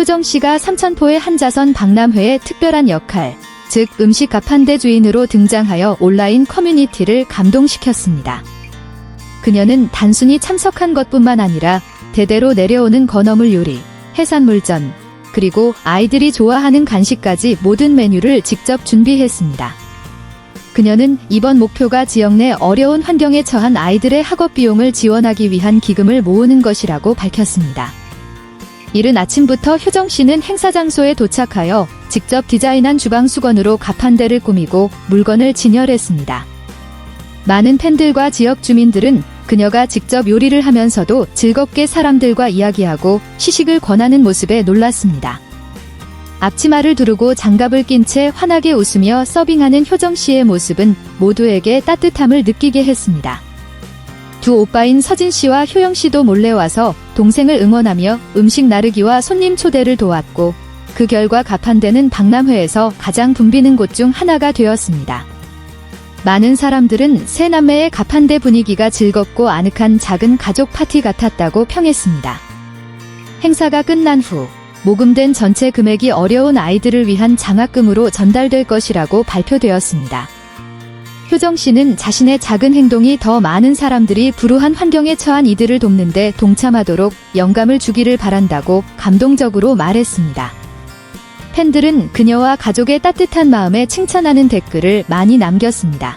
효정 씨가 삼천포의 한자선 박람회의 특별한 역할, 즉 음식 가판대 주인으로 등장하여 온라인 커뮤니티를 감동시켰습니다. 그녀는 단순히 참석한 것뿐만 아니라 대대로 내려오는 건어물 요리, 해산물전, 그리고 아이들이 좋아하는 간식까지 모든 메뉴를 직접 준비했습니다. 그녀는 이번 목표가 지역 내 어려운 환경에 처한 아이들의 학업 비용을 지원하기 위한 기금을 모으는 것이라고 밝혔습니다. 이른 아침부터 효정 씨는 행사 장소에 도착하여 직접 디자인한 주방 수건으로 가판대를 꾸미고 물건을 진열했습니다. 많은 팬들과 지역 주민들은 그녀가 직접 요리를 하면서도 즐겁게 사람들과 이야기하고 시식을 권하는 모습에 놀랐습니다. 앞치마를 두르고 장갑을 낀 채 환하게 웃으며 서빙하는 효정 씨의 모습은 모두에게 따뜻함을 느끼게 했습니다. 두 오빠인 서진 씨와 효영 씨도 몰래 와서 동생을 응원하며 음식 나르기와 손님 초대를 도왔고 그 결과 가판대는 박람회에서 가장 붐비는 곳 중 하나가 되었습니다. 많은 사람들은 세 남매의 가판대 분위기가 즐겁고 아늑한 작은 가족 파티 같았다고 평했습니다. 행사가 끝난 후 모금된 전체 금액이 어려운 아이들을 위한 장학금으로 전달될 것이라고 발표되었습니다. 효정 씨는 자신의 작은 행동이 더 많은 사람들이 불우한 환경에 처한 이들을 돕는데 동참하도록 영감을 주기를 바란다고 감동적으로 말했습니다. 팬들은 그녀와 가족의 따뜻한 마음에 칭찬하는 댓글을 많이 남겼습니다.